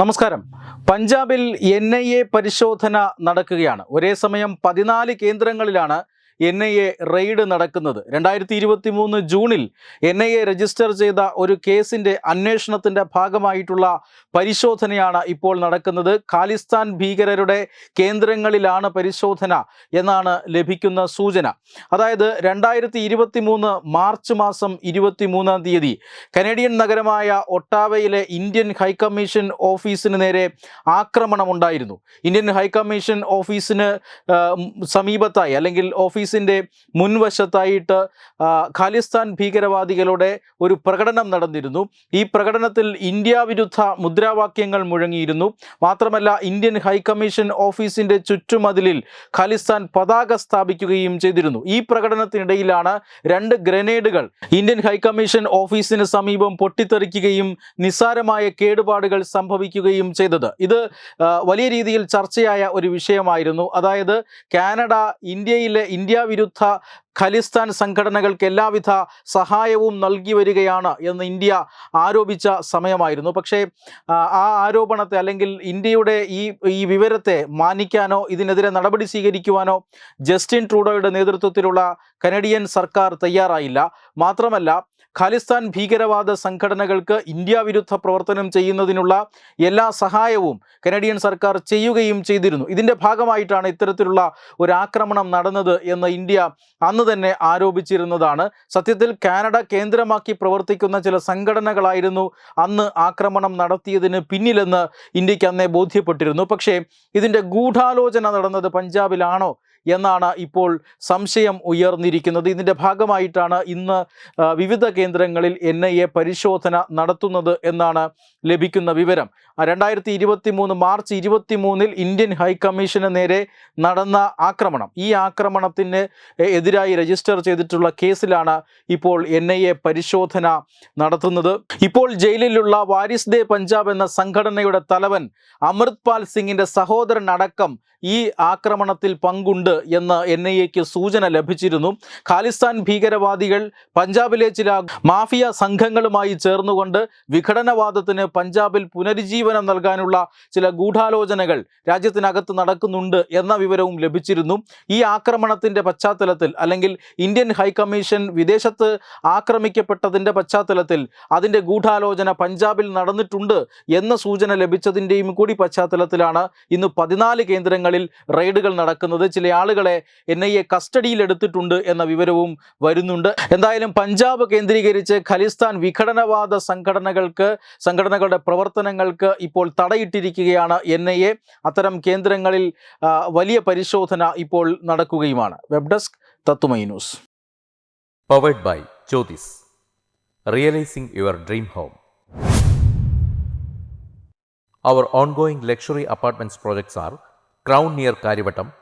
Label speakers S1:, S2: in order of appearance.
S1: നമസ്കാരം. പഞ്ചാബിൽ N I A പരിശോധന നടക്കുകയാണ്. ഒരേ സമയം പതിനാല് കേന്ദ്രങ്ങളിലാണ് എൻ ഐ എ റെയ്ഡ് നടക്കുന്നത്. രണ്ടായിരത്തി ഇരുപത്തി മൂന്ന് ജൂണിൽ എൻ ഐ എ രജിസ്റ്റർ ചെയ്ത ഒരു കേസിന്റെ അന്വേഷണത്തിന്റെ ഭാഗമായിട്ടുള്ള പരിശോധനയാണ് ഇപ്പോൾ നടക്കുന്നത്. ഖാലിസ്ഥാൻ ഭീകരരുടെ കേന്ദ്രങ്ങളിലാണ് പരിശോധന എന്നാണ് ലഭിക്കുന്ന സൂചന. അതായത് രണ്ടായിരത്തി ഇരുപത്തി മൂന്ന് മാർച്ച് മാസം ഇരുപത്തി മൂന്നാം തീയതി കനേഡിയൻ നഗരമായ ഒട്ടാവയിലെ ഇന്ത്യൻ ഹൈക്കമ്മീഷൻ ഓഫീസിന് നേരെ ആക്രമണമുണ്ടായിരുന്നു. ഇന്ത്യൻ ഹൈക്കമ്മീഷൻ ഓഫീസിന് സമീപത്തായി അല്ലെങ്കിൽ ഓഫീസിന്റെ മുൻവശത്തായിട്ട് ഖാലിസ്ഥാൻ ഭീകരവാദികളുടെ ഒരു പ്രകടനം നടന്നിരുന്നു. ഈ പ്രകടനത്തിൽ ഇന്ത്യ വിരുദ്ധ മുദ്രാവാക്യങ്ങൾ മുഴങ്ങിയിരുന്നു. മാത്രമല്ല ഇന്ത്യൻ ഹൈക്കമ്മീഷൻ ഓഫീസിന്റെ ചുറ്റുമതിലിൽ ഖാലിസ്ഥാൻ പതാക സ്ഥാപിക്കുകയും ചെയ്തിരുന്നു. ഈ പ്രകടനത്തിനിടയിലാണ് രണ്ട് ഗ്രനേഡുകൾ ഇന്ത്യൻ ഹൈക്കമ്മീഷൻ ഓഫീസിന് സമീപം പൊട്ടിത്തെറിക്കുകയും നിസ്സാരമായ കേടുപാടുകൾ സംഭവിക്കുകയും ചെയ്തത്. ഇത് വലിയ രീതിയിൽ ചർച്ചയായ ഒരു വിഷയമായിരുന്നു. അതായത് കാനഡ ഇന്ത്യയിലെ ഇന്ത്യ വിരുദ്ധ ഖലിസ്ഥാൻ സംഘടനകൾക്ക് എല്ലാവിധ സഹായവും നൽകി വരികയാണ് എന്ന് ഇന്ത്യ ആരോപിച്ച സമയമായിരുന്നു. പക്ഷേ ആ, ആരോപണത്തെ അല്ലെങ്കിൽ ഇന്ത്യയുടെ ഈ ഈ വിവരത്തെ മാനിക്കാനോ ഇതിനെതിരെ നടപടി സ്വീകരിക്കുവാനോ ജസ്റ്റിൻ ട്രൂഡോയുടെ നേതൃത്വത്തിലുള്ള കനഡിയൻ സർക്കാർ തയ്യാറായില്ല. മാത്രമല്ല ഖാലിസ്ഥാൻ ഭീകരവാദ സംഘടനകൾക്ക് ഇന്ത്യ വിരുദ്ധ പ്രവർത്തനം ചെയ്യുന്നതിനുള്ള എല്ലാ സഹായവും കനേഡിയൻ സർക്കാർ ചെയ്യുകയും ചെയ്തിരുന്നു. ഇതിന്റെ ഭാഗമായിട്ടാണ് ഇത്തരത്തിലുള്ള ഒരു ആക്രമണം നടന്നത് എന്ന് ഇന്ത്യ അന്ന് തന്നെ ആരോപിച്ചിരുന്നതാണ്. സത്യത്തിൽ കാനഡ കേന്ദ്രമാക്കി പ്രവർത്തിക്കുന്ന ചില സംഘടനകളായിരുന്നു അന്ന് ആക്രമണം നടത്തിയതിന് പിന്നിലെന്ന് ഇന്ത്യയ്ക്ക് അന്നേ ബോധ്യപ്പെട്ടിരുന്നു. പക്ഷേ ഇതിന്റെ ഗൂഢാലോചന നടന്നത് പഞ്ചാബിലാണോ എന്നാണ് ഇപ്പോൾ സംശയം ഉയർന്നിരിക്കുന്നത്. ഇതിന്റെ ഭാഗമായിട്ടാണ് ഇന്ന് വിവിധ കേന്ദ്രങ്ങളിൽ എൻ പരിശോധന നടത്തുന്നത് എന്നാണ് ലഭിക്കുന്ന വിവരം. രണ്ടായിരത്തി ഇരുപത്തി മൂന്ന് മാർച്ച് ഇരുപത്തി മൂന്നിൽ ഇന്ത്യൻ ഹൈക്കമ്മീഷന് നേരെ നടന്ന ആക്രമണം. ഈ ആക്രമണത്തിന് എതിരായി രജിസ്റ്റർ ചെയ്തിട്ടുള്ള കേസിലാണ് ഇപ്പോൾ എൻ പരിശോധന നടത്തുന്നത്. ഇപ്പോൾ ജയിലിലുള്ള വാരിസ് ദേ പഞ്ചാബ് എന്ന സംഘടനയുടെ തലവൻ അമൃത്പാൽ സിംഗിന്റെ സഹോദരൻ അടക്കം ഈ ആക്രമണത്തിൽ പങ്കുണ്ട് എന്ന് എൻ ഐ എക്ക് സൂചന ലഭിച്ചിരുന്നു. ഖാലിസ്ഥാൻ ഭീകരവാദികൾ പഞ്ചാബിലെ ചില മാഫിയ സംഘങ്ങളുമായി ചേർന്നുകൊണ്ട് വിഘടനവാദത്തിന് പഞ്ചാബിൽ പുനരുജ്ജീവനം നൽകാനുള്ള ചില ഗൂഢാലോചനകൾ രാജ്യത്തിനകത്ത് നടക്കുന്നുണ്ട് എന്ന വിവരവും ലഭിച്ചിരുന്നു. ഈ ആക്രമണത്തിന്റെ പശ്ചാത്തലത്തിൽ അല്ലെങ്കിൽ ഇന്ത്യൻ ഹൈക്കമ്മീഷൻ വിദേശത്ത് ആക്രമിക്കപ്പെട്ടതിന്റെ പശ്ചാത്തലത്തിൽ അതിന്റെ ഗൂഢാലോചന പഞ്ചാബിൽ നടന്നിട്ടുണ്ട് എന്ന സൂചന ലഭിച്ചതിന്റെയും കൂടി പശ്ചാത്തലത്തിലാണ് ഇന്ന് പതിനാല് കേന്ദ്രങ്ങളിൽ റെയ്ഡുകൾ നടക്കുന്നത്. ചില ആളുകളെ എൻ ഐ എ കസ്റ്റഡിയിൽ എടുത്തിട്ടുണ്ട് എന്ന വിവരവും വരുന്നുണ്ട്. എന്തായാലും പഞ്ചാബ് കേന്ദ്രീകരിച്ച് ഖലിസ്ഥാൻ വിഘടനവാദ സംഘടനകൾക്ക് സംഘടനകളുടെ പ്രവർത്തനങ്ങൾക്ക് ഇപ്പോൾ തടയിട്ടിരിക്കുകയാണ് എൻ ഐ എ. അത്തരം കേന്ദ്രങ്ങളിൽ വലിയ പരിശോധന ഇപ്പോൾ നടക്കുകയുമാണ്. വെബ് ഡെസ്ക് തത്തുമൈ news.
S2: Powered by Jyothis realising your dream home Our ongoing luxury apartments projects are Crown near